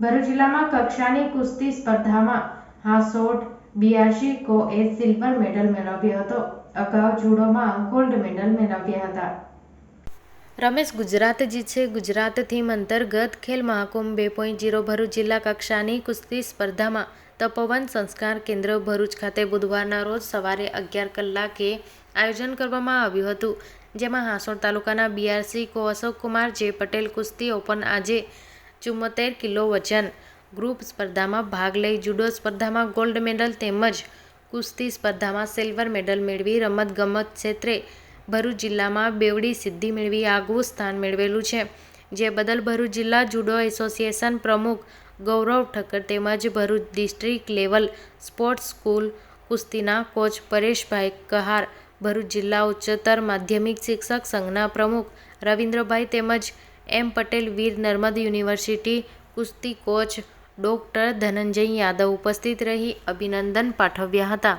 ભરૂચ જિલ્લામાં કક્ષાની કુસ્તી સ્પર્ધામાં હાસોટ, બિયાશી કોએ સિલ્વર મેડલ મેળવ્યો હતો. અગાઉ જુડોમાં ગોલ્ડ મેડલ મેળવ્યા હતા. રમેશ ગુજરાત જીતશે. ગુજરાત થીમ અંતર્ગત ખેલ મહાકુંભ બે પોઈન્ટ જીરો ભરૂચ જિલ્લા કક્ષાની કુસ્તી સ્પર્ધામાં તપોવન સંસ્કાર કેન્દ્ર ભરૂચ ખાતે બુધવારના રોજ સવારે અગિયાર કલાકે આયોજન કરવામાં આવ્યું હતું. જેમાં હાંસોડ તાલુકાના બીઆરસી કો અશોક કુમાર જે પટેલ કુસ્તી ઓપન આજે ચુમ્મોતેર કિલો વજન. ગ્રુપ સ્પર્ધામાં ભાગ લઈ જુડો સ્પર્ધામાં ગોલ્ડ મેડલ તેમજ કુસ્તી સ્પર્ધામાં સિલ્વર મેડલ મેળવી રમતગમત ક્ષેત્રે ભરૂચ જિલ્લામાં બેવડી સિદ્ધિ મેળવી આગવું સ્થાન મેળવેલું છે. જે બદલ ભરૂચ જિલ્લા જુડો એસોસિએશન પ્રમુખ ગૌરવ ઠક્કર તેમજ Bharuch district level sports school કુસ્તીના coach Pareshbhai Kahar, Bharuch જિલ્લા ઉચ્ચતર માધ્યમિક શિક્ષક સંઘના પ્રમુખ રવિન્દ્રભાઈ તેમજ એમ પટેલ, વીર નર્મદ યુનિવર્સિટી કુસ્તી કોચ ડોક્ટર ધનંજય યાદવ ઉપસ્થિત રહી. અભિનંદન પાઠવ્યા હતા.